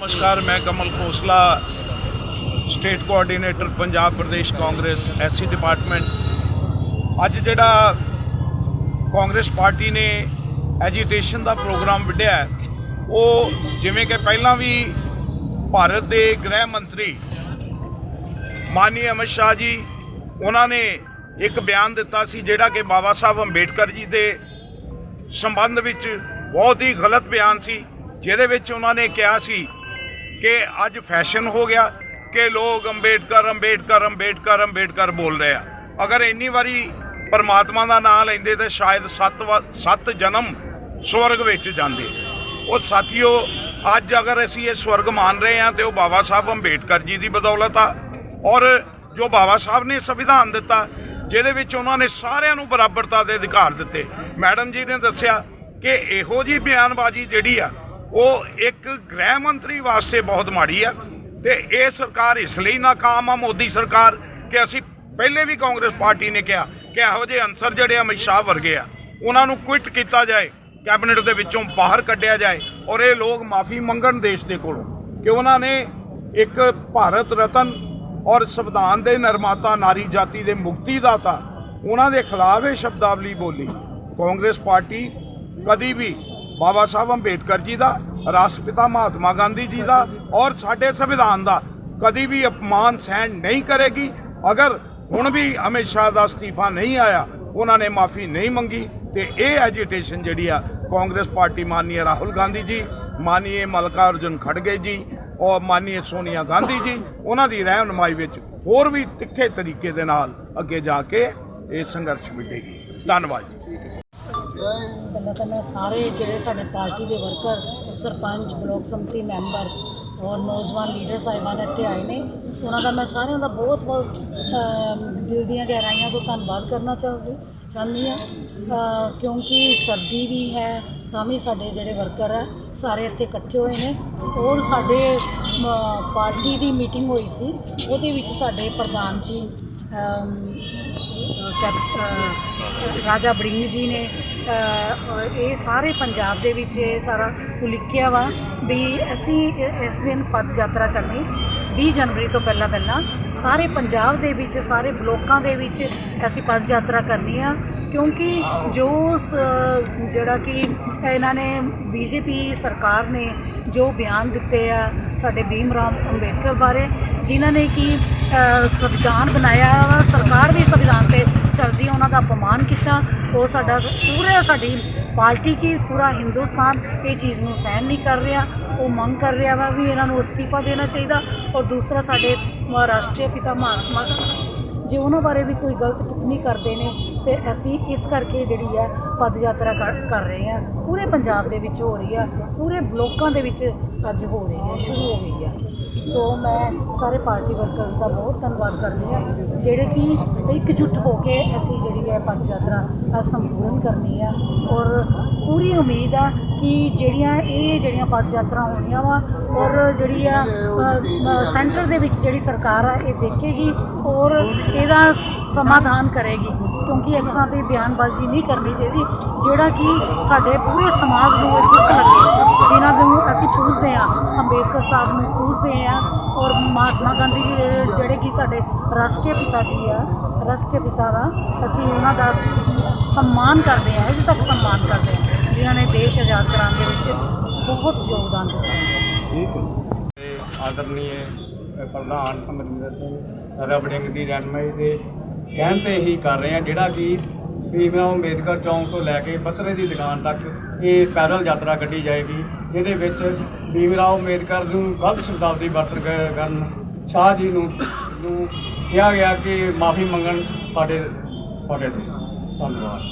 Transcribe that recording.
ਨਮਸਕਾਰ, ਮੈਂ Kamal Khosla state coordinator Punjab Pradesh Congress SC department ਅੱਜ ਜਿਹੜਾ ਕਾਂਗਰਸ ਪਾਰਟੀ ਨੇ ਐਜੀਟੇਸ਼ਨ ਦਾ ਪ੍ਰੋਗਰਾਮ ਵਿੱਢਿਆ ਉਹ ਜਿਵੇਂ ਕਿ ਪਹਿਲਾਂ ਵੀ ਭਾਰਤ ਦੇ ਗ੍ਰਹਿ ਮੰਤਰੀ ਮਾਨੀ ਅਮਿਤ ਸ਼ਾਹ ਜੀ, ਉਹਨਾਂ ਨੇ ਇੱਕ ਬਿਆਨ ਦਿੱਤਾ ਸੀ, ਜਿਹੜਾ ਕਿ ਬਾਬਾ ਸਾਹਿਬ ਅੰਬੇਡਕਰ ਜੀ ਦੇ ਸੰਬੰਧ ਵਿੱਚ ਬਹੁਤ ਹੀ ਗਲਤ ਬਿਆਨ ਸੀ, ਜਿਹਦੇ ਵਿੱਚ ਉਹਨਾਂ ਨੇ ਕਿਹਾ ਸੀ ਕਿ ਅੱਜ ਫੈਸ਼ਨ ਹੋ ਗਿਆ ਕਿ ਲੋਕ ਅੰਬੇਡਕਰ ਅੰਬੇਡਕਰ ਅੰਬੇਡਕਰ ਅੰਬੇਡਕਰ ਬੋਲ ਰਹੇ ਆ। ਅਗਰ ਇੰਨੀ ਵਾਰੀ ਪਰਮਾਤਮਾ ਦਾ ਨਾਮ ਲੈਂਦੇ ਤਾਂ ਸ਼ਾਇਦ ਸੱਤ ਵਾ- ਸੱਤ ਜਨਮ ਸਵਰਗ ਵਿੱਚ ਜਾਂਦੇ। ਉਹ ਸਾਥੀਓ, ਅੱਜ ਅਗਰ ਅਸੀਂ ਇਹ ਸਵਰਗ ਮੰਨ ਰਹੇ ਹਾਂ ਤੇ ਉਹ ਬਾਬਾ ਸਾਹਿਬ ਅੰਬੇਡਕਰ ਜੀ ਦੀ ਬਦੌਲਤ ਆ ਔਰ ਜੋ ਬਾਬਾ ਸਾਹਿਬ ਨੇ ਸੰਵਿਧਾਨ ਦਿੱਤਾ, ਜਿਹਦੇ ਵਿੱਚ ਉਹਨਾਂ ਨੇ ਸਾਰਿਆਂ ਨੂੰ ਬਰਾਬਰਤਾ ਦੇ ਅਧਿਕਾਰ ਦਿੱਤੇ। ਮੈਡਮ ਜੀ ਨੇ ਦੱਸਿਆ ਕਿ ਇਹੋ ਜੀ ਬਿਆਨਬਾਜ਼ੀ ਜਿਹੜੀ ਆ ਉਹ ਇੱਕ ਗ੍ਰਹਿ ਮੰਤਰੀ ਵਾਸਤੇ ਬਹੁਤ ਮਾੜੀ ਆ ਤੇ ਇਹ ਸਰਕਾਰ ਇਸ ਲਈ ਨਾਕਾਮ ਆ ਮੋਦੀ ਸਰਕਾਰ ਕਿ ਅਸੀਂ ਪਹਿਲੇ ਵੀ ਕਾਂਗਰਸ ਪਾਰਟੀ ਨੇ ਕਿਹਾ ਕਿ ਇਹੋ ਜਿਹੇ ਅਨਸਰ ਜਿਹੜੇ ਅਮਿਤ ਸ਼ਾਹ ਵਰਗੇ ਆ, ਉਹਨਾਂ ਨੂੰ ਕੁਇਟ ਕੀਤਾ ਜਾਏ, ਕੈਬਨਿਟ ਦੇ ਵਿੱਚੋਂ ਬਾਹਰ ਕੱਢਿਆ ਜਾਏ ਔਰ ਇਹ ਲੋਕ ਮਾਫੀ ਮੰਗਣ ਦੇਸ਼ ਦੇ ਕੋਲੋਂ ਕਿ ਉਹਨਾਂ ਨੇ ਇੱਕ ਭਾਰਤ ਰਤਨ ਔਰ ਸੰਵਿਧਾਨ ਦੇ ਨਿਰਮਾਤਾ ਨਾਰੀ ਜਾਤੀ ਦੇ ਮੁਕਤੀ ਦਾਤਾ ਉਹਨਾਂ ਦੇ ਖਿਲਾਫ ਇਹ ਸ਼ਬਦਾਵਲੀ ਬੋਲੀ। ਕਾਂਗਰਸ ਪਾਰਟੀ ਕਦੀ ਵੀ ਬਾਬਾ ਸਾਹਿਬ ਅੰਬੇਡਕਰ ਜੀ ਦਾ, ਰਾਸ਼ਟਰਪਿਤਾ ਮਹਾਤਮਾ ਗਾਂਧੀ ਜੀ ਦਾ ਔਰ ਸਾਡੇ ਸੰਵਿਧਾਨ ਦਾ ਕਦੀ ਵੀ ਅਪਮਾਨ ਸਹਿਣ ਨਹੀਂ ਕਰੇਗੀ। ਅਗਰ ਹੁਣ ਵੀ ਅਮਿਤ ਸ਼ਾਹ ਦਾ ਅਸਤੀਫਾ ਨਹੀਂ ਆਇਆ, ਉਹਨਾਂ ਨੇ ਮਾਫੀ ਨਹੀਂ ਮੰਗੀ, ਤੇ ਇਹ ਐਜੀਟੇਸ਼ਨ ਜਿਹੜੀ ਆ, ਕਾਂਗਰਸ ਪਾਰਟੀ ਮਾਨਨੀਏ ਰਾਹੁਲ ਗਾਂਧੀ ਜੀ, ਮਾਨਨੀਏ ਮਲਕਾ ਅਰਜੁਨ ਖੜਗੇ ਜੀ, ਔਰ ਮਾਨਨੀਏ ਸੋਨੀਆ ਗਾਂਧੀ ਜੀ, ਉਹਨਾਂ ਦੀ ਰਹਿਨਮਾਈ ਵਿੱਚ ਹੋਰ ਵੀ ਤਿੱਖੇ ਤਰੀਕੇ ਦੇ ਨਾਲ ਅੱਗੇ ਜਾ ਕੇ ਇਹ ਸੰਘਰਸ਼ ਮਿਟੇਗੀ ਧੰਨਵਾਦ ਜੀ। ਪਹਿਲਾਂ ਤਾਂ ਮੈਂ ਸਾਰੇ ਜਿਹੜੇ ਸਾਡੇ ਪਾਰਟੀ ਦੇ worker, sarpanch, block samiti member ਔਰ ਨੌਜਵਾਨ ਲੀਡਰ ਸਾਹਿਬਾਨ ਇੱਥੇ ਆਏ ਨੇ। ਉਹਨਾਂ ਦਾ ਮੈਂ ਸਾਰਿਆਂ ਦਾ ਬਹੁਤ ਬਹੁਤ ਦਿਲ ਦੀਆਂ ਗਹਿਰਾਈਆਂ ਤੋਂ ਧੰਨਵਾਦ ਕਰਨਾ ਚਾਹੁੰਦੀ ਚਾਹੁੰਦੀ ਹਾਂ। ਕਿਉਂਕਿ ਸਰਦੀ ਵੀ ਹੈ, ਤਾਂ ਵੀ ਸਾਡੇ ਜਿਹੜੇ ਵਰਕਰ ਆ, ਸਾਰੇ ਇੱਥੇ ਇਕੱਠੇ ਹੋਏ ਨੇ। ਔਰ ਸਾਡੇ ਪਾਰਟੀ ਦੀ ਮੀਟਿੰਗ ਹੋਈ ਸੀ। ਉਹਦੇ ਵਿੱਚ ਸਾਡੇ ਪ੍ਰਧਾਨ ਜੀ ਰਾਜਾ ਬੜਿੰਗ ਜੀ ਨੇ ਇਹ ਸਾਰੇ ਪੰਜਾਬ ਦੇ ਵਿੱਚ ਇਹ ਸਾਰਾ ਉਲੀਕਿਆ ਵਾ ਵੀ ਅਸੀਂ ਇਸ ਦਿਨ ਪਦ ਯਾਤਰਾ ਕਰਨੀ 20 ਜਨਵਰੀ ਤੋਂ ਪਹਿਲਾਂ ਪਹਿਲਾਂ ਸਾਰੇ ਪੰਜਾਬ ਦੇ ਵਿੱਚ, ਸਾਰੇ ਬਲੋਕਾਂ ਦੇ ਵਿੱਚ ਅਸੀਂ ਪਦ ਯਾਤਰਾ ਕਰਨੀ ਆ। ਕਿਉਂਕਿ ਜੋ ਜਿਹੜਾ ਕਿ ਇਹਨਾਂ ਨੇ ਬੀਜੇਪੀ ਸਰਕਾਰ ਨੇ ਜੋ ਬਿਆਨ ਦਿੱਤੇ ਆ ਸਾਡੇ ਭੀਮ ਰਾਮ ਅੰਬੇਦਕਰ ਬਾਰੇ ਜਿਨ੍ਹਾਂ ਨੇ ਕਿ ਸੰਵਿਧਾਨ ਬਣਾਇਆ ਵਾ ਸਰਕਾਰ ਵੀ ਸੰਵਿਧਾਨ ਤੇ ਚੱਲਦੀ ਹੈ, ਉਹਨਾਂ ਦਾ ਅਪਮਾਨ ਕੀਤਾ। ਉਹ ਸਾਡਾ ਪੂਰੇ ਸਾਡੀ ਪਾਰਟੀ ਕੀ ਪੂਰਾ ਹਿੰਦੁਸਤਾਨ ਇਹ ਚੀਜ਼ ਨੂੰ ਸਹਿਣ ਨਹੀਂ ਕਰ ਰਿਹਾ। ਉਹ ਮੰਗ ਕਰ ਰਿਹਾ ਵਾ ਵੀ ਇਹਨਾਂ ਨੂੰ ਅਸਤੀਫਾ ਦੇਣਾ ਚਾਹੀਦਾ। ਔਰ ਦੂਸਰਾ ਸਾਡੇ ਰਾਸ਼ਟਰੀ ਪਿਤਾ ਮਹਾਤਮਾ ਜੇ ਉਹਨਾਂ ਬਾਰੇ ਵੀ ਕੋਈ ਗਲਤ ਟਿੱਪਣੀ ਕਰਦੇ ਨੇ ਤੇ ਅਸੀਂ ਇਸ ਕਰਕੇ ਜਿਹੜੀ ਆ ਪਦ ਯਾਤਰਾ ਕਰ ਰਹੇ ਹਾਂ ਪੂਰੇ ਪੰਜਾਬ ਦੇ ਵਿੱਚ ਹੋ ਰਹੀ ਆ। ਪੂਰੇ ਬਲੋਕਾਂ ਦੇ ਵਿੱਚ ਅੱਜ ਹੋ ਰਹੀ ਹੈ ਸ਼ੁਰੂ ਹੋ ਗਈ ਆ। ਸੋ ਮੈਂ ਸਾਰੇ ਪਾਰਟੀ ਵਰਕਰਸ ਦਾ ਬਹੁਤ ਧੰਨਵਾਦ ਕਰਦੀ ਹਾਂ ਜਿਹੜੇ ਕਿ ਇਕਜੁੱਟ ਹੋ ਕੇ ਅਸੀਂ ਜਿਹੜੀ ਹੈ ਪਦ ਯਾਤਰਾ ਸੰਪੂਰਨ ਕਰਨੀ ਆ। ਔਰ ਪੂਰੀ ਉਮੀਦ ਆ ਕਿ ਜਿਹੜੀਆਂ, ਇਹ ਜਿਹੜੀਆਂ ਪਦ ਯਾਤਰਾ ਹੋਣੀਆਂ ਵਾ, ਔਰ ਜਿਹੜੀ ਆ ਸੈਂਟਰ ਦੇ ਵਿੱਚ ਜਿਹੜੀ ਸਰਕਾਰ ਆ, ਇਹ ਦੇਖੇਗੀ ਔਰ ਇਹਦਾ ਸਮਾਧਾਨ ਕਰੇਗੀ। ਕਿਉਂਕਿ ਇਸ ਤਰ੍ਹਾਂ ਦੀ ਬਿਆਨਬਾਜ਼ੀ ਨਹੀਂ ਕਰਨੀ ਚਾਹੀਦੀ, ਜਿਹੜਾ ਕਿ ਸਾਡੇ ਪੂਰੇ ਸਮਾਜ ਨੂੰ ਇਹ ਦੁੱਖ ਲੱਗੇ। ਜਿਨ੍ਹਾਂ ਨੂੰ ਅਸੀਂ ਪੂਜਦੇ ਹਾਂ ਅੰਬੇਦਕਰ ਸਾਹਿਬ ਨੂੰ ਪੂਜਦੇ ਹਾਂ ਔਰ ਮਹਾਤਮਾ ਗਾਂਧੀ ਜੀ, ਜਿਹੜੇ- ਕਿ ਸਾਡੇ ਰਾਸ਼ਟਰੀ ਪਿਤਾ ਜੀ ਆ, ਰਾਸ਼ਟਰੀ ਪਿਤਾ ਦਾ ਅਸੀਂ ਉਹਨਾਂ ਦਾ ਸਨਮਾਨ ਕਰਦੇ ਹਾਂ, ਅਜੇ ਤੱਕ ਸਨਮਾਨ ਕਰਦੇ ਹਾਂ, ਜਿਨ੍ਹਾਂ ਨੇ ਦੇਸ਼ ਆਜ਼ਾਦ ਕਰਾਉਣ ਦੇ ਵਿੱਚ ਬਹੁਤ ਯੋਗਦਾਨ ਦਿੱਤਾ। ਹੈ। ਆਦਰਨੀਏ ਪ੍ਰਧਾਨ ਅਮਰਿੰਦਰ ਸਿੰਘ ਰਬੜਿੰਗ ਦੀ ਰਹਿਨਮਾਈ ਦੇ ਕਹਿਣ ਤੇ ਹੀ ਕਰ ਰਹੇ ਆ, ਜਿਹੜਾ ਕਿ ਭੀਮਰਾਓ ਅੰਬੇਦਕਰ ਚੌਂਕ ਤੋਂ ਲੈ ਕੇ ਬੱਤਰੇ ਦੀ ਦੁਕਾਨ ਤੱਕ ਇਹ ਪੈਦਲ ਯਾਤਰਾ ਕੱਢੀ ਜਾਏਗੀ। ਜਿਹਦੇ ਵਿੱਚ ਭੀਮਰਾਓ ਅੰਬੇਦਕਰ ਨੂੰ ਗਲਤ ਸ਼ਬਦਾਵਲੀ ਵਰਤ ਕਰਨ। ਸ਼ਾਹ ਜੀ ਨੂੰ ਨੂੰ ਕਿਹਾ ਗਿਆ ਕਿ ਮਾਫੀ ਮੰਗਣ ਸਾਡੇ ਸਾਡੇ ਤੋਂ। ਧੰਨਵਾਦ।